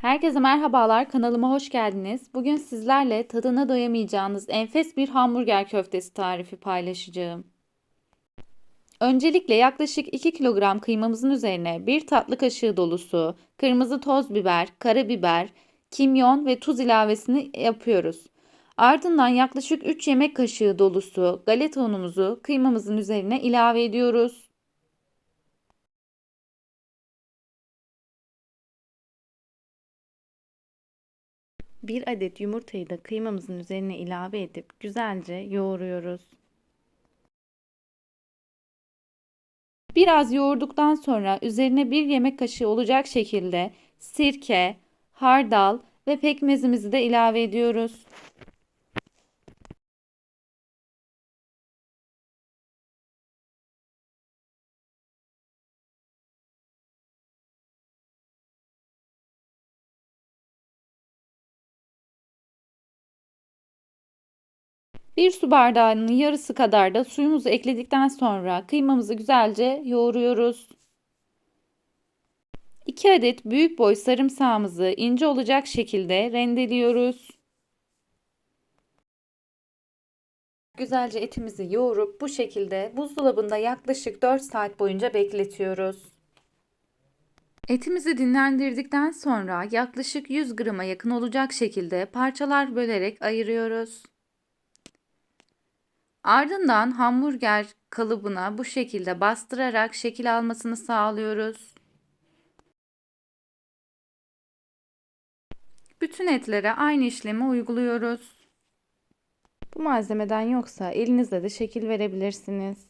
Herkese merhabalar, kanalıma hoş geldiniz. Bugün sizlerle tadına doyamayacağınız enfes bir hamburger köftesi tarifi paylaşacağım. Öncelikle yaklaşık 2 kilogram kıymamızın üzerine 1 tatlı kaşığı dolusu kırmızı toz biber, karabiber, kimyon ve tuz ilavesini yapıyoruz. Ardından yaklaşık 3 yemek kaşığı dolusu galeta unumuzu kıymamızın üzerine ilave ediyoruz. Bir adet yumurtayı da kıymamızın üzerine ilave edip güzelce yoğuruyoruz. Biraz yoğurduktan sonra üzerine bir yemek kaşığı olacak şekilde sirke, hardal ve pekmezimizi de ilave ediyoruz. Bir su bardağının yarısı kadar da suyumuzu ekledikten sonra kıymamızı güzelce yoğuruyoruz. 2 adet büyük boy sarımsağımızı ince olacak şekilde rendeliyoruz. Güzelce etimizi yoğurup bu şekilde buzdolabında yaklaşık 4 saat boyunca bekletiyoruz. Etimizi dinlendirdikten sonra yaklaşık 100 grama yakın olacak şekilde parçalar bölerek ayırıyoruz. Ardından hamburger kalıbına bu şekilde bastırarak şekil almasını sağlıyoruz. Bütün etlere aynı işlemi uyguluyoruz. Bu malzemeden yoksa elinizle de şekil verebilirsiniz.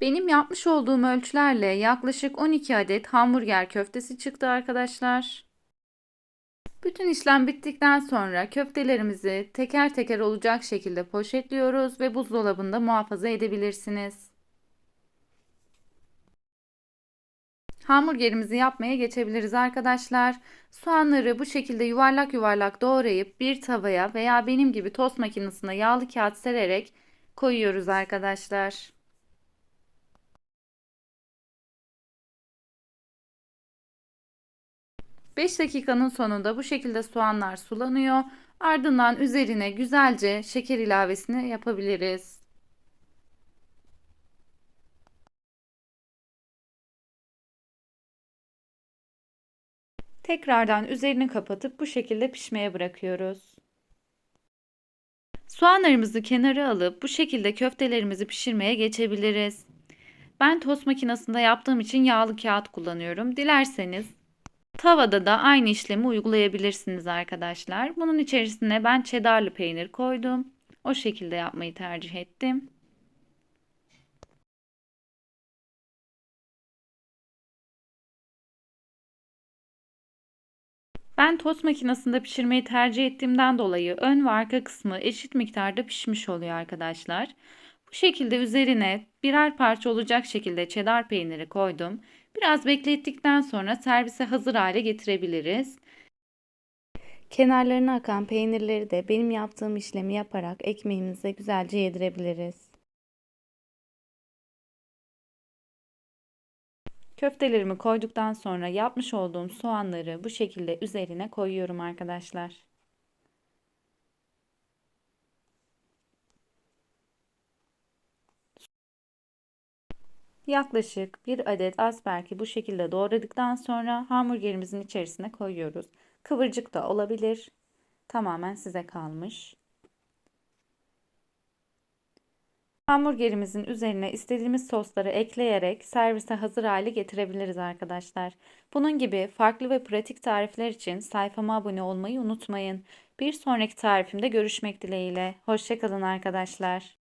Benim yapmış olduğum ölçülerle yaklaşık 12 adet hamburger köftesi çıktı arkadaşlar. Bütün işlem bittikten sonra köftelerimizi teker teker olacak şekilde poşetliyoruz ve buzdolabında muhafaza edebilirsiniz. Hamburgerimizi yapmaya geçebiliriz arkadaşlar. Soğanları bu şekilde yuvarlak yuvarlak doğrayıp bir tavaya veya benim gibi tost makinesine yağlı kağıt sererek koyuyoruz arkadaşlar. 5 dakikanın sonunda bu şekilde soğanlar sulanıyor. Ardından üzerine güzelce şeker ilavesini yapabiliriz. Tekrardan üzerini kapatıp bu şekilde pişmeye bırakıyoruz. Soğanlarımızı kenara alıp bu şekilde köftelerimizi pişirmeye geçebiliriz. Ben tost makinesinde yaptığım için yağlı kağıt kullanıyorum. Dilerseniz Tavada da aynı işlemi uygulayabilirsiniz arkadaşlar. Bunun içerisine ben cheddarlı peynir koydum. O şekilde yapmayı tercih ettim. Ben tost makinesinde pişirmeyi tercih ettiğimden dolayı ön ve arka kısmı eşit miktarda pişmiş oluyor arkadaşlar. Bu şekilde üzerine birer parça olacak şekilde cheddar peyniri koydum. Biraz beklettikten sonra servise hazır hale getirebiliriz. Kenarlarına akan peynirleri de benim yaptığım işlemi yaparak ekmeğimize güzelce yedirebiliriz. Köftelerimi koyduktan sonra yapmış olduğum soğanları bu şekilde üzerine koyuyorum arkadaşlar. Yaklaşık bir adet asperki bu şekilde doğradıktan sonra hamburgerimizin içerisine koyuyoruz. Kıvırcık da olabilir. Tamamen size kalmış. Hamburgerimizin üzerine istediğimiz sosları ekleyerek servise hazır hale getirebiliriz arkadaşlar. Bunun gibi farklı ve pratik tarifler için sayfama abone olmayı unutmayın. Bir sonraki tarifimde görüşmek dileğiyle. Hoşçakalın arkadaşlar.